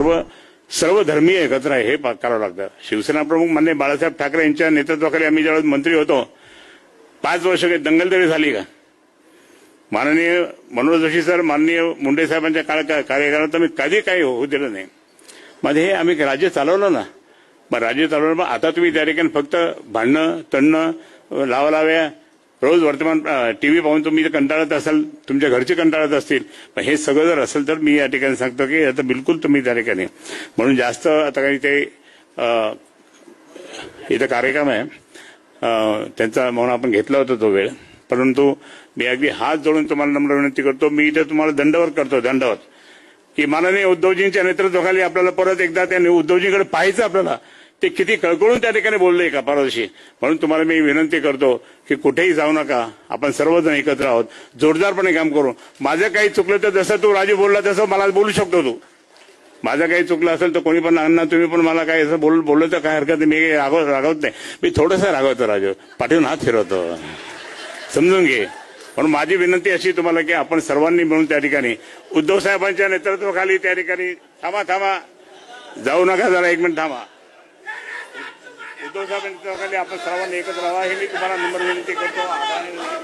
सर्व सर्व धर्मीय एकत्र आहे हे पा- करावं लागतं. शिवसेना प्रमुख मान्य बाळासाहेब ठाकरे यांच्या नेतृत्वाखाली आम्ही ज्यावेळेस मंत्री होतो पाच वर्ष काही दंगल तरी झाली का? माननीय मनोज जोशी सर माननीय मुंडे साहेबांच्या काळ कार्यकाळात मी कधी काही होऊ दिलं नाही. मग हे आम्ही राज्य चालवलं ना मग राज्य चालवलं मग आता तुम्ही त्या ठिकाणी फक्त भांडणं तणणं लावा लाव्या रोज वर्तमान टी व्ही पाहून तुम्ही कंटाळत असाल तुमच्या घरचे कंटाळत असतील पण हे सगळं जर असेल तर मी या ठिकाणी सांगतो की आता बिलकुल तुम्ही त्या ठिकाणी म्हणून जास्त आता काही ते इथं कार्यक्रम आहे. त्यांचा म्हणून आपण घेतला होता तो वेळ. परंतु मी अगदी हात जोडून तुम्हाला नम्र विनंती करतो मी इथे तुम्हाला दंडवत करतो दंडवत. की माननीय उद्धवजींच्या नेतृत्वाखाली आपल्याला परत एकदा त्याने उद्धवजींकडे पाहायचं आपल्याला. ते किती कळकळून त्या ठिकाणी बोलले का परवाशी म्हणून तुम्हाला मी विनंती करतो की कुठेही जाऊ नका. आपण सर्वजण एकत्र आहोत. जोरदारपणे काम करू. माझं काही चुकलं तर जसं तू राजू बोलला तसं मला बोलू शकतो तू. माझं काही चुकलं असेल तर कोणी पण ना तुम्ही पण मला काही असं बोल बोललं तर काय हरकत नाही. मी रागव रागवत नाही. मी थोडंसं रागवतो राजू. पाठवून हात फिरवतो. समजून घे. म्हणून माझी विनंती अशी तुम्हाला की आपण सर्वांनी मिळून त्या ठिकाणी उद्धव साहेबांच्या नेतृत्वाखाली त्या ठिकाणी थांबा थांबा. जाऊ नका जरा एक मिनिट थांबा. उद्धव साहेबांच्या आपण सर्वांनी एकत्र राहा हे मी तुम्हाला नंबर विनंती करतो. आभार